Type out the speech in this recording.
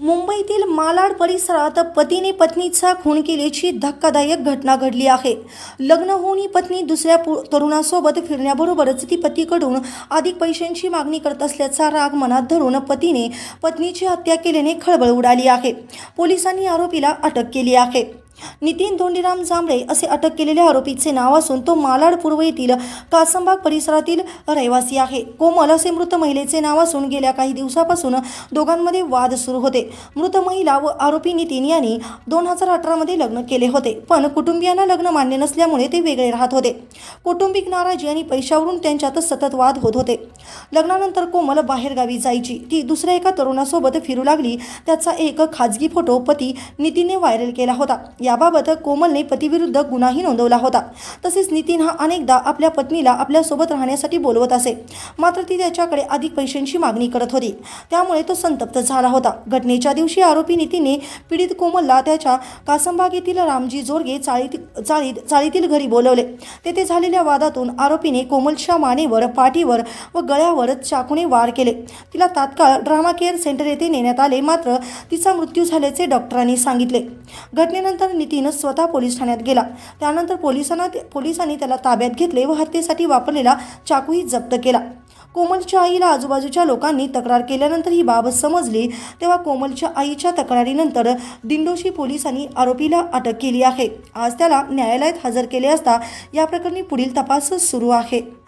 मुंबईतील मालाड परिसरात पतीने पत्नीचा खून केल्याची धक्कादायक घटना घडली आहे. लग्न होऊन ही पत्नी दुसऱ्या पु तरुणासोबत फिरण्याबरोबरच ती पतीकडून अधिक पैशांची मागणी करत असल्याचा राग मनात धरून पतीने पत्नीची हत्या केल्याने खळबळ उडाली आहे. पोलिसांनी आरोपीला अटक केली आहे. नितीन धोंडीराम जांभळे असे अटक केलेल्या आरोपीचे नाव असून तो मालाड पूर्व येथील कासंबाग परिसरातील रहिवासी आहे. कोमल असे मृत महिलेचे नाव असून गेल्या काही दिवसापासून दोघांमध्ये वाद सुरू होते. मृत महिला व आरोपी नितीन यांनी दोन हजार अठरामध्ये लग्न केले होते. पण कुटुंबियांना लग्न मान्य नसल्यामुळे ते वेगळे राहत होते. कौटुंबिक नाराजी आणि पैशावरून त्यांच्यातच सतत वाद होत होते. लग्नानंतर कोमल बाहेरगावी जायची. ती दुसऱ्या एका तरुणासोबत फिरू लागली. त्याचा एक खाजगी फोटो पती नितीनने व्हायरल केला होता. याबाबत कोमलने पतीविरुद्ध गुन्हाही नोंदवला होता. तसेच नितीन हा अनेकदा आपल्या पत्नीला आपल्यासोबत राहण्यासाठी बोलवत असे. मात्र ती त्याच्याकडे अधिक पैशांची मागणी करत होती. त्यामुळे तो संतप्त झाला होता. घटनेच्या दिवशी आरोपी नितीनने पीडित कोमलला त्याच्या कासंबाग येथील रामजी जोरगे चाळीत चाळीत चाळीतील घरी बोलवले. तेथे झालेल्या वादातून आरोपीने कोमलच्या मानेवर पाठीवर व गळ्यावर चाकूने वार केले. तिला तात्काळ ड्रामा केअर सेंटर येथे नेण्यात आले. मात्र तिचा मृत्यू झाल्याचे डॉक्टरांनी सांगितले. घटनेनंतर नितीन स्वतः पोलीस ठाण्यात गेला. त्यानंतर पोलिसांना पोलिसांनी त्याला ताब्यात घेतले व हत्येसाठी वापरलेला चाकूही जप्त केला. कोमलच्या आईला आजूबाजूच्या लोकांनी तक्रार केल्यानंतर ही बाब समजली तेव्हा कोमलच्या आईच्या तक्रारीनंतर दिंडोशी पोलिसांनी आरोपीला अटक केली आहे. आज त्याला न्यायालयात हजर केले असता या प्रकरणी पुढील तपास सुरू आहे.